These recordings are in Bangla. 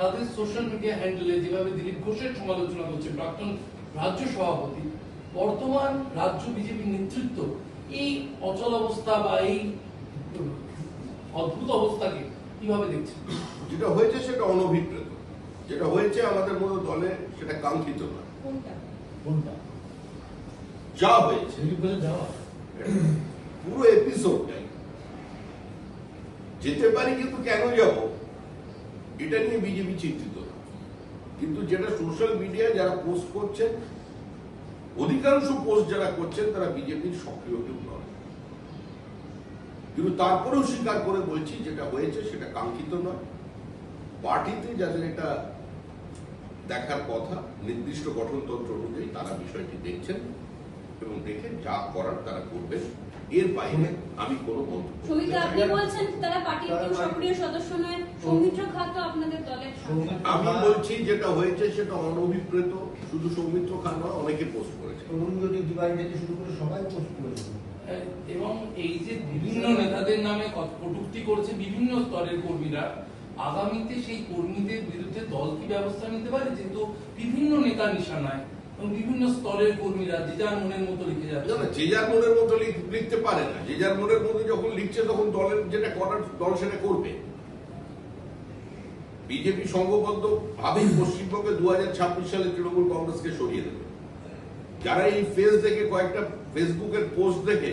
তাদের সোশ্যাল মিডিয়া হ্যান্ডেলে যেভাবে দিলীপ ঘোষের সমালোচনা করছে প্রাক্তন রাজ্য সভাপতি বর্তমান রাজ্য বিজেপি নেতৃত্ব এই অচল অবস্থা বা এই অদ্ভুত অবস্থাকে কীভাবে দেখছেন? যেটা হয়েছে সেটা অনভিপ্রেত। যেটা হয়েছে আমাদের মতো দলে সেটা কাঙ্ক্ষিত নয়। কোনটা? কোনটা? যা হয়েছে। পুরো এপিসোডটাই যেতে পারি কিন্তু কেন যাব? এটা নিয়ে বিজেপি চিন্তিত। কিন্তু যেটা সোশ্যাল মিডিয়ায় যারা পোস্ট করছেন, অধিকাংশ পোস্ট যারা করছেন, তারা বিজেপির সক্রিয় কেউ নয় কিন্তু তারপরেও স্বীকার করে বলছি, যেটা হয়েছে সেটা কাঙ্ক্ষিত নয়। পার্টিতে যাদের এটা দেখার কথা, নির্দিষ্ট গঠনতন্ত্র অনুযায়ী তারা বিষয়টি দেখছেন। এবং দেখে যা করার তারা করবেন এর বাইরে আমি কোনো মন্তব্য আপনি বলছেন তারা পার্টির কেউ সক্রিয় সদস্য নয়। সৌমিত্র খা তো আপনাদের দলের আমি বলছি যেটা হয়েছে সেটা অনভিপ্রেত। শুধু সৌমিত্র খান নয় অনেকে পোস্ট করেছে। অরুণজ্যোতি তিওয়ারি থেকে শুরু করে সবাই পোস্ট করেছে। এবং এই যে বিভিন্ন নেতাদের নামে কট- কটূক্তি করছে বিভিন্ন স্তরের কর্মীরা আগামীতে সেই কর্মীদের বিরুদ্ধে দল কি ব্যবস্থা নিতে পারে? যেহেতু বিভিন্ন নেতা নিশানায়। বিভিন্ন স্তরের কর্মীরা যে যার মনের মতো লিখে যাচ্ছে। না, যে যার মনের মতো লিখতে পারে না যে যার মনের মতো যখন লিখছে তখন দলের যেটা করার দল সেটা করবে। বিজেপি সংঘবদ্ধ ভাবেই পশ্চিমবঙ্গে দু হাজার ছাব্বিশ সালে তৃণমূল কংগ্রেসকে সরিয়ে দেবে। যারা এই ফেস দেখে কয়েকটা ফেসবুকের পোস্ট দেখে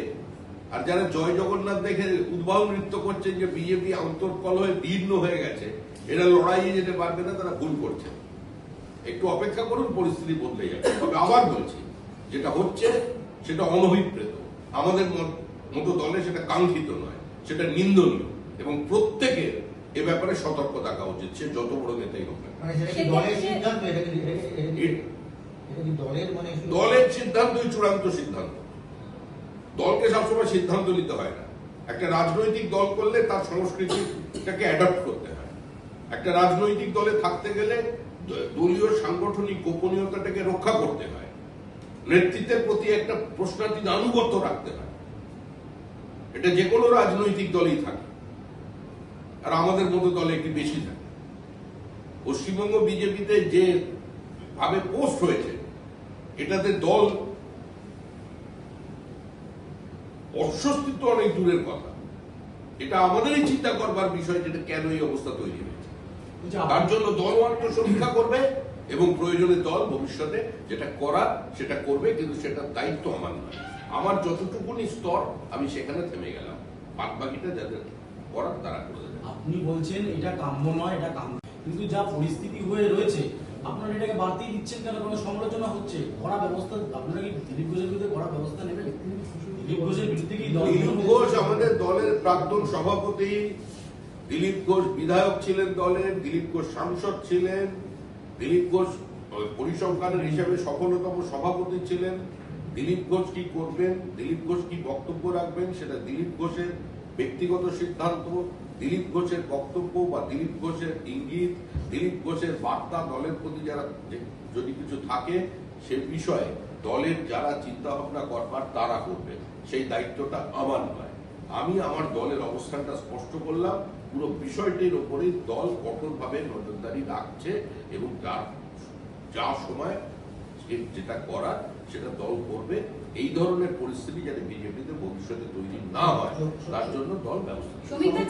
আর যারা জয় জগন্নাথ দেখে উদ্ভাব নৃত্য করছেন যে বিজেপি অন্তর্কল হয়ে দীর্ণ হয়ে গেছে এরা লড়াইয়ে যেতে পারবে না তারা ভুল করছে। একটু অপেক্ষা করুন পরিস্থিতি বদলে যাবে। তবে আবার বলছি যেটা হচ্ছে সেটা অনভিপ্রেত। আমাদের মতো দলে সেটা কাঙ্ক্ষিত নয় সেটা নিন্দনীয়। এবং প্রত্যেকের এ ব্যাপারে সতর্ক থাকা উচিত সে যত বড় নেতাই হোক না কেন। মানে দলের সিদ্ধান্ত? এটা কি এটা কি- এটা কি- এ- এটা কি দলের মানে সিদ্ধান্তই চূড়ান্ত সিদ্ধান্ত। দলকে সবসময় সিদ্ধান্ত নিতে হয় না। একটা রাজনৈতিক দল করলে তার সংস্কৃতিটাকে অ্যাডাপ্ট করতে হয়। একটা রাজনৈতিক দলে থাকতে গেলে দলীয় সাংগঠনিক গোপনীয়তাটাকে রক্ষা করতে হয়। নেতৃত্বের প্রতি একটা প্রশ্নাতীত আনুগত্য রাখতে হয়। এটা যে কোনো রাজনৈতিক দলেই থাকে। আর আমাদের মতো দলে একটি বেশি থাকে। পশ্চিমবঙ্গ বিজেপিতে যে ভাবে পোস্ট হয়েছে, এটাতে দল অস্বস্তিত্ব অনেক দূরের কথা। এটা আমাদেরই চিন্তা করবার বিষয় যেটা কেন এই অবস্থা তৈরি হয়েছে। তার জন্য দল আত্মসমীক্ষা করবে এবং প্রয়োজনে দল ভবিষ্যতে যেটা করার সেটা করবে কিন্তু সেটার দায়িত্ব আমার নয়। আমার যতটুকুনি স্তর আমি সেখানে থেমে গেলাম। বাদ বাকিটা যাদের করার তারা করে দেবে। আপনি বলছেন এটা কাম্য নয় এটা কাম্য। কিন্তু যা পরিস্থিতি হয়ে রয়েছে আপনারা এটাকে বাড়তি দিচ্ছেন কেন? কোনো সমালোচনা হচ্ছে? কড়া ব্যবস্থা আপনারা কি দিলীপ ঘোষের বিরুদ্ধে কড়া ব্যবস্থা নেবেন? দিলীপ ঘোষের বিরুদ্ধে কি দল দিলীপ ঘোষ আমাদের দলের প্রাক্তন সভাপতি দিলীপ ঘোষ বিধায়ক ছিলেন দলের, দিলীপ ঘোষ সাংসদ ছিলেন, দিলীপ ঘোষ পরিসংখ্যানের হিসেবে সফলতম সভাপতি ছিলেন। দিলীপ ঘোষ কি করবেন, দিলীপ ঘোষ কি বক্তব্য রাখবেন, সেটা দিলীপ ঘোষের ব্যক্তিগত সিদ্ধান্ত, দিলীপ ঘোষের বক্তব্য বা দিলীপ ঘোষের ইঙ্গিত, দিলীপ ঘোষের বার্তা দলের প্রতি যারা যদি কিছু থাকে সে বিষয়ে দলের যারা চিন্তা ভাবনা করবার তারা করবে। সেই দায়িত্বটা আমার নয়। আমি আমার দলের অবস্থানটা স্পষ্ট করলাম। পুরো বিষয়টির ওপরেই দল কঠোরভাবে নজরদারি রাখছে এবং যার যা সময় যেটা করার সেটা দল করবে এই ধরনের পরিস্থিতি যাতে বিজেপিতে ভবিষ্যতে তৈরি না হয় তার জন্য দল ব্যবস্থা।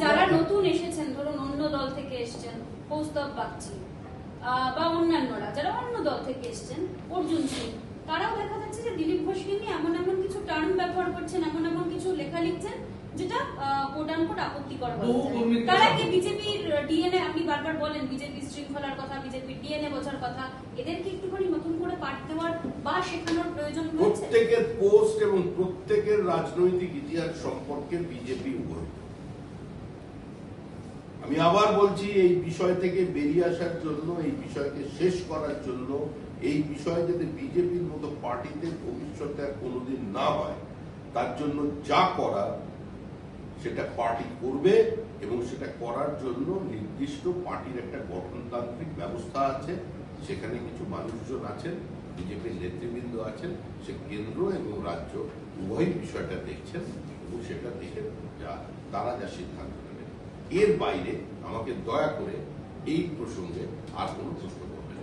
যারা নতুন এসেছেন ধরুন অন্য দল থেকে এসেছেন বাগচি আহ, বা অন্যান্যরা যারা অন্য দল থেকে এসেছেন অর্জুন সিং তারাও দেখা যাচ্ছে যে দিলীপ ঘোষকে নিয়ে এমন এমন কিছু টার্ম ব্যবহার করছেন এমন এমন কিছু লেখা লিখছেন যেটা কোট আনকোট আপত্তিকর বলা বহু যায়। কর্মীকে তারা সামনে- বিজেপির ডিএনএ আপনি বারবার বলেন বিজেপি শৃঙ্খলার কথা বিজেপির ডিএনএ বোঝার কথা এদেরকে একটুখানি নতুন করে পাঠ দেওয়ার বা শেখানোর প্রয়োজন রয়েছে প্রত্যেকের পোস্ট এবং প্রত্যেকের রাজনৈতিক ইতিহাস সম্পর্কে বিজেপি অবহিত আমি আবার বলছি এই বিষয় থেকে বেরিয়ে আসার জন্য এই বিষয়কে শেষ করার জন্য এই বিষয় যাতে বিজেপির মতো পার্টিতে ভবিষ্যতে কোনোদিন না হয় তার জন্য যা করার সেটা পার্টি করবে এবং সেটা করার জন্য নির্দিষ্ট পার্টির একটা গঠনতান্ত্রিক ব্যবস্থা আছে। সেখানে কিছু মানুষজন আছেন বিজেপির নেতৃবৃন্দ আছেন, সে কেন্দ্র এবং রাজ্য উভয় বিষয়টা দেখছেন এবং সেটা দেখে যা, তারা যা সিদ্ধান্ত নেবেন। এর বাইরে আমাকে দয়া করে এই প্রসঙ্গে আর কোনো প্রশ্ন করবে